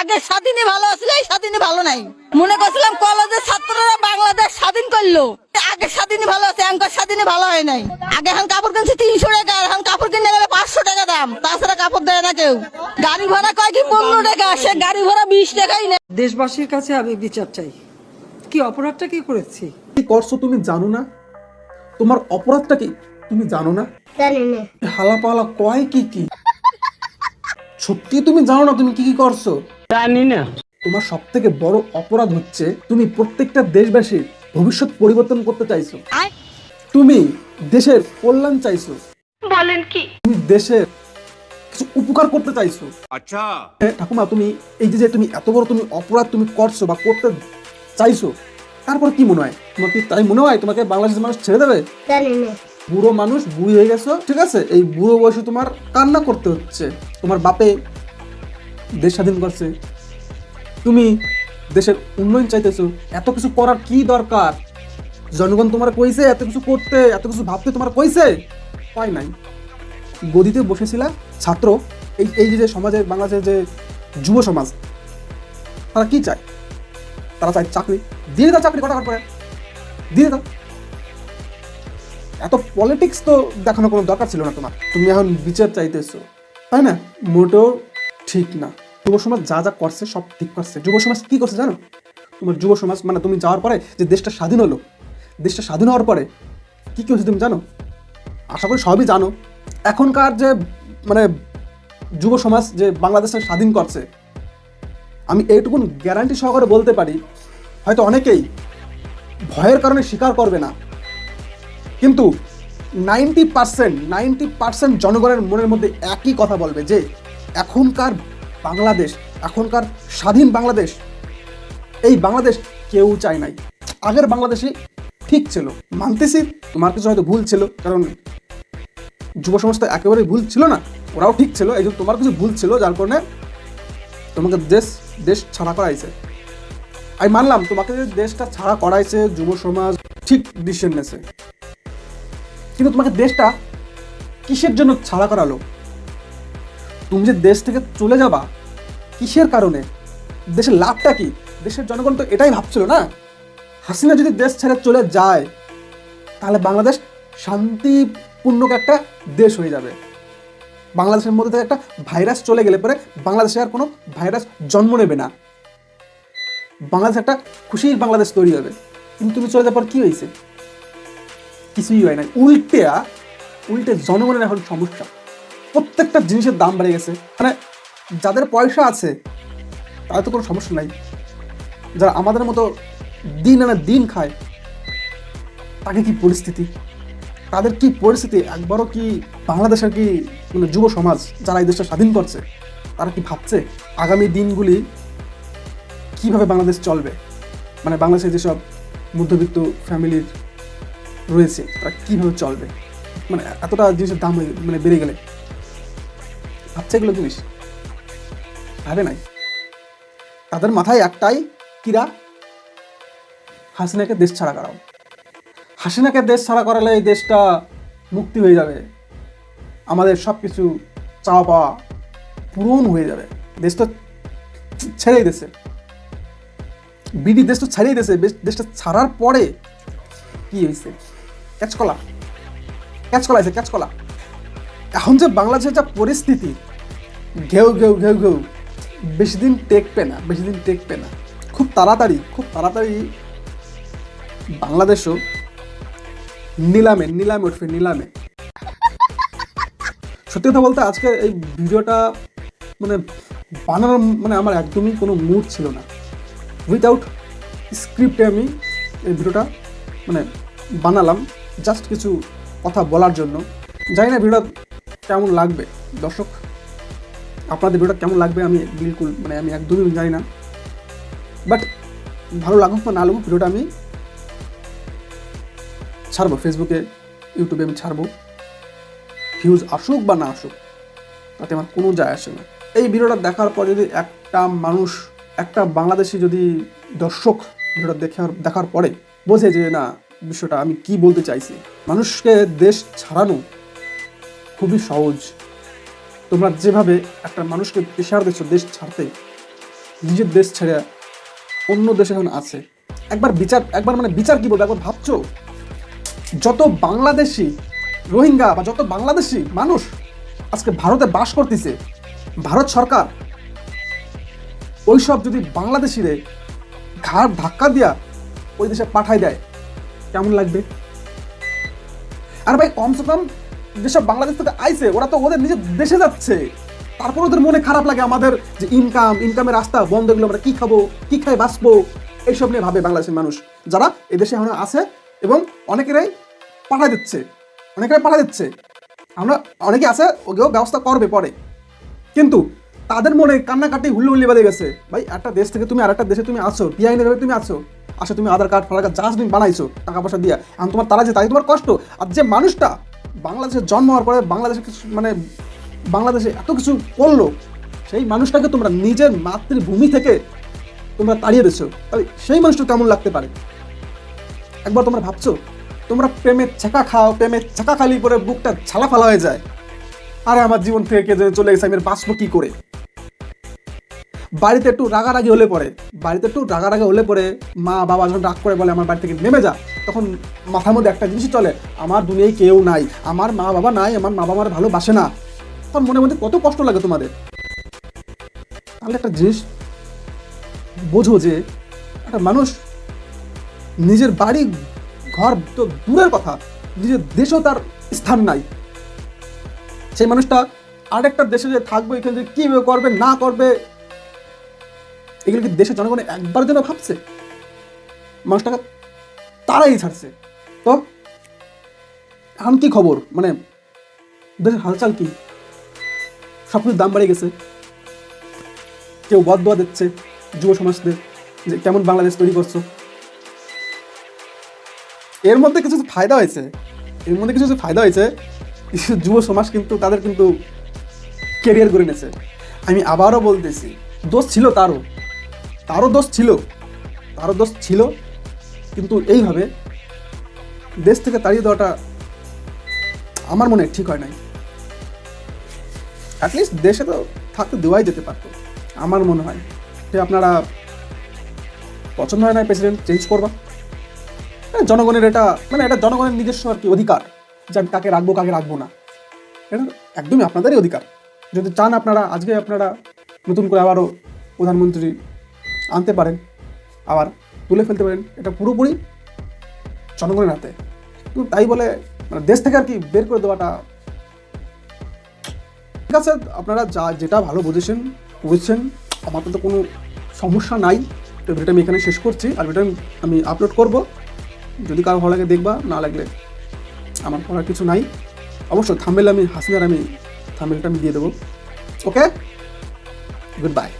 আগে স্বাধীনে ভালো ছিল এই স্বাধীনে ভালো নাই। মনে করছিলাম কলেজের ছাত্ররা বাংলাদেশ স্বাধীন করল। আগে স্বাধীনে ভালো আছে এখনকার স্বাধীনে ভালো হয় নাই। আগে এখন কাপড় কিনছে তিনশো টাকা আর এখন কাপড় কিনে গেলে পাঁচশো টাকা দাম। তাছাড়া কাপড় দেয় না কেউ। গাড়ি ভাড়া কয় কি পনেরো টাকা সে গাড়ি ভাড়া বিশ টাকাই নেয়। দেশবাসীর কাছে আমি বিচার চাই। কি অপরাধটা কি করেছি? কি করছ তুমি জানো না? তোমার অপরাধটা কি তুমি জানো না? জানি না। হালা পালা কয় কি কি? সত্যি তুমি জানো না তুমি কি কি করছ? জানি না তোমার সব থেকে বড় অপরাধ হচ্ছে তুমি প্রত্যেকটা দেশবাসীর ভবিষ্যৎ পরিবর্তন করতে চাইছো। তুমি দেশের কল্যাণ চাইছো। বলেন কি? তুমি দেশের কিছু উপকার করতে চাইছো। আচ্ছা। ঠাকুমা তুমি এই যে তুমি এত বড় তুমি অপরাধ তুমি করছ বা করতে চাইছো তারপর কি মনে হয়? তোমাকে তাই মনে হয়? তোমাকে বাংলাদেশের মানুষ ছেড়ে দেবে? বুড়ো মানুষ বুড়ি হয়ে গেছো ঠিক আছে? এই বুড়ো বয়সে তোমার কান্না করতে হচ্ছে। তোমার বাপে দেশ স্বাধীন করছে। তুমি দেশের উন্নয়ন চাইতেছো, এত কিছু করার কি দরকার? জনগণ তোমার কইছে, এত কিছু করতে, এত কিছু ভাবতে তোমার কইছে? পাই নাই। গদিতে বসেছিলা ছাত্র, এই এই যে সমাজের বাংলাদেশের যে যুব সমাজ, তারা কি চায়? তারা চায় চাকরি। দিয়ে দাও চাকরি কটা পরে দিয়ে দাও। এত পলিটিক্স তো দেখানোর কোনো দরকার ছিল না তোমার। তুমি এখন বিচার চাইতেছো। তাই না? মোটেও ঠিক না। যুব সমাজ যা যা করছে সব ঠিক করছে। যুব সমাজ কি করছে জানো? তোমার যুব সমাজ মানে তুমি যাওয়ার পরে যে দেশটা স্বাধীন হলো, দেশটা স্বাধীন হওয়ার পরে কী কী হয়েছে তুমি জানো? আশা করি সবই জানো। এখনকার যে মানে যুব সমাজ যে বাংলাদেশটা স্বাধীন করছে, আমি এইটুকুন গ্যারান্টি সহকারে বলতে পারি, হয়তো অনেকেই ভয়ের কারণে স্বীকার করবে না। কিন্তু নাইনটি পার্সেন্ট নাইনটি পার্সেন্ট জনগণের মনের মধ্যে একই কথা বলবে যে, এখনকার বাংলাদেশ, এখনকার স্বাধীন বাংলাদেশ, এই বাংলাদেশ কেউ চায় নাই। আগের বাংলাদেশই ঠিক ছিল। মানতেছি, তোমার কিছু হয়তো ভুল ছিল, কারণ যুব তো একেবারেই ভুল ছিল না, ওরাও ঠিক ছিল, এই জন্য তোমার কিছু ভুল ছিল, যার কারণে তোমাকে দেশ দেশ ছাড়া করাইছে। আমি মানলাম, তোমাকে যে দেশটা ছাড়া করাইছে যুব সমাজ ঠিক ডিসিশন নেছে কিন্তু তোমাকে দেশটা কিসের জন্য ছাড়া করালো? তুমি যে দেশ থেকে চলে যাবা, কিসের কারণে? দেশের লাভটা কি? দেশের জনগণ তো এটাই ভাবছিল না? হাসিনা যদি দেশ ছেড়ে চলে যায়, তাহলে বাংলাদেশ শান্তিপূর্ণ একটা দেশ হয়ে যাবে। বাংলাদেশের মধ্যে থেকে একটা ভাইরাস চলে গেলে পরে বাংলাদেশে আর কোনো ভাইরাস জন্ম নেবে না। বাংলাদেশ একটা খুশির বাংলাদেশ তৈরি হবে। কিন্তু তুমি চলে যাওয়ার পর কি হয়েছে? কিছুই হয় না উল্টে উল্টে জনগণের এখন সমস্যা। প্রত্যেকটা জিনিসের দাম বেড়ে গেছে। মানে যাদের পয়সা আছে, তাদের তো কোনো সমস্যা নাই। যারা আমাদের মতো দিন আনা দিন খায়, তাকে কি পরিস্থিতি? তাদের কি পরিস্থিতি? একবারও কি বাংলাদেশের কি মানে যুব সমাজ যারা এই দেশটা স্বাধীন করছে, তারা কি ভাবছে আগামী দিনগুলি কীভাবে বাংলাদেশ চলবে? মানে বাংলাদেশের যেসব মধ্যবিত্ত ফ্যামিলির রয়েছে, তারা কীভাবে চলবে? মানে এতটা জিনিসের দাম মানে বেড়ে গেলে ভাবছে এগুলো জিনিস ভাবে নাই। তাদের মাথায় একটাই, কিরা? হাসিনাকে দেশ ছাড়া করাও। হাসিনাকে দেশ ছাড়া করালে এই দেশটা মুক্তি হয়ে যাবে। আমাদের সব কিছু চাওয়া পাওয়া পূরণ হয়ে যাবে। দেশ তো ছেড়েই দেশে বিডি দেশ তো ছাড়িয়ে বেশ- দেশটা ছাড়ার পরে কি হয়েছে? ক্যাচকলা ক্যাচকলা আছে ক্যাচকলা এখন যে বাংলাদেশের যা পরিস্থিতি, ঘেউ ঘেউ ঘেউ ঘেউ, বেশি দিন টেকবে না, বেশি দিন টেকবে না। খুব তাড়াতাড়ি খুব তাড়াতাড়ি বাংলাদেশও নিলামে নিলামে উঠবে, নিলামে। সত্যি কথা বলতে আজকে এই ভিডিওটা মানে বানানোর মানে আমার একদমই কোনো মুড ছিল না। উইদাউট স্ক্রিপ্টে আমি এই ভিডিওটা মানে বানালাম জাস্ট কিছু কথা বলার জন্য। জানি না ভিডিওটা কেমন লাগবে? দর্শক, আপনাদের ভিডিওটা কেমন লাগবে আমি বিলকুল মানে আমি একদমই জানি না। বাট ভালো লাগুক বা না লাগুক, ভিডিওটা আমি ছাড়বো। ফেসবুকে ইউটিউবে আমি ছাড়বো। ভিউজ আসুক বা না আসুক, তাতে আমার কোনো যায় আসে না। এই ভিডিওটা দেখার পর যদি একটা মানুষ, একটা বাংলাদেশি যদি দর্শক ভিডিওটা দেখার দেখার পরে বোঝে যে না, বিষয়টা আমি কি বলতে চাইছি। মানুষকে দেশ ছাড়ানো খুবই সহজ। তোমরা যেভাবে একটা মানুষকে প্রেশার দিচ্ছ দেশ ছাড়তে, নিজের দেশ ছেড়ে অন্য দেশে এখন আছে, একবার বিচার, একবার মানে বিচার কি বলব? একবার ভাবছ? যত বাংলাদেশি রোহিঙ্গা বা যত বাংলাদেশি মানুষ আজকে ভারতে বাস করতেছে, ভারত সরকার, ওইসব যদি বাংলাদেশিরে ঘাড় ধাক্কা দিয়া ওই দেশে পাঠাই দেয়, কেমন লাগবে? আর ভাই, কমসে কম যেসব বাংলাদেশ থেকে আইছে, ওরা তো ওদের নিজের দেশে যাচ্ছে। তারপর ওদের মনে খারাপ লাগে আমাদের যে ইনকাম ইনকামের রাস্তা বন্ধ এগুলো আমরা কি খাব, কি খাই বাঁচবো? এইসব নিয়ে ভাবে বাংলাদেশের মানুষ। যারা এদেশে এখন আছে এবং অনেকেরাই পাঠাই দিচ্ছে, অনেকেরাই পাঠাই দিচ্ছে। আমরা, অনেকে আছে, ওকেও ব্যবস্থা করবে পরে। কিন্তু তাদের মনে কান্নাকাটি হুল্লি বেঁধে গেছে। ভাই, একটা দেশ থেকে তুমি আর একটা দেশে তুমি আছো বিআইনের ভাবে তুমি আছো। আসো, তুমি আধার কার্ড ফাধার কার্ড, যা তুমি বানাইছো, টাকা পয়সা দিয়া। এখন তোমার তারা যে, তাই তোমার কষ্ট। আর যে মানুষটা বাংলাদেশে জন্ম হওয়ার পরে বাংলাদেশে কিছু মানে বাংলাদেশে এত কিছু করল, সেই মানুষটাকে তোমরা নিজের মাতৃভূমি থেকে তোমরা তাড়িয়ে দিচ্ছ। তাহলে সেই মানুষটা কেমন লাগতে পারে? একবার তোমরা ভাবছ, তোমরা প্রেমের ছেঁকা খাও, প্রেমের ছেঁকা খালি করে বুকটা ছালা ফালা হয়ে যায়। আরে আমার জীবন থেকে চলে গেছে, আমি বাঁচবো কী করে? বাড়িতে একটু রাগারাগি হলে পরে। বাড়িতে একটু রাগারাগি হলে পরে মা বাবা যখন রাগ করে বলে, আমার বাড়ি থেকে নেমে যা। তখন মাথার মধ্যে একটা জিনিসই চলে, আমার দুনিয়ায় কেউ নাই, আমার মা বাবা নাই, আমার মা বাবা আমার ভালোবাসে না। তখন মনে মধ্যে কত কষ্ট লাগে তোমাদের। তাহলে একটা জিনিস বোঝো যে, একটা মানুষ নিজের বাড়ি, ঘর তো দূরের কথা, নিজের দেশেও তার স্থান নাই। সেই মানুষটা আরেকটা দেশে যে থাকবে, এখানে যে কীভাবে করবে, না করবে এগুলো কি দেশের জনগণ একবার যেন ভাবছে? মানুষটাকে তারাই ছাড়ছে। তো, এখন কি খবর? মানে দেশের হালচাল কি? সব কিছুর দাম বেড়ে গেছে। কেউ বদ দোয়া দিচ্ছে যুব সমাজদের যে কেমন বাংলাদেশ তৈরি করছ। এর মধ্যে কিছু ফায়দা হয়েছে। এর মধ্যে কিছু ফায়দা হয়েছে। কিছু যুব সমাজ কিন্তু তাদের কিন্তু কেরিয়ার করে নিয়েছে। আমি আবারও বলতেছি, দোষ ছিল তারও। তারও দোষ ছিল তারও দোষ ছিল কিন্তু এইভাবে দেশ থেকে তাড়িয়ে দেওয়াটা আমার মনে ঠিক হয় নাই। অ্যাটলিস্ট দেশে তো থাকতে দেওয়াই যেতে পারতো আমার মনে হয়। যে আপনারা পছন্দ হয় না প্রেসিডেন্ট চেঞ্জ করবা? হ্যাঁ, জনগণের এটা মানে এটা জনগণের নিজস্ব আর কি অধিকার যে আমি কাকে রাখব কাকে রাখব না। এটা একদমই আপনাদেরই অধিকার। যদি চান আপনারা আজকে আপনারা নতুন করে আবারও প্রধানমন্ত্রী আনতে পারেন, আবার তুলে ফেলতে পারেন, এটা পুরোপুরি জনগণের হাতে। কিন্তু তাই বলে মানে দেশ থেকে আর কি বের করে দেওয়াটা ঠিক আছে, আপনারা যা যেটা ভালো বুঝেছেন, বুঝছেন, আমার তো কোনো সমস্যা নাই। তো ভিডিওটা আমি এখানে শেষ করছি, আর ভিডিওটা আমি- আপলোড করব। যদি কারও ভালো লাগে দেখবা, না লাগলে আমার করার কিছু নাই। অবশ্য থাম্বেল আমি, হাসিনার আমি থাম্বেলটা আমি দিয়ে দেবো। Okay good bye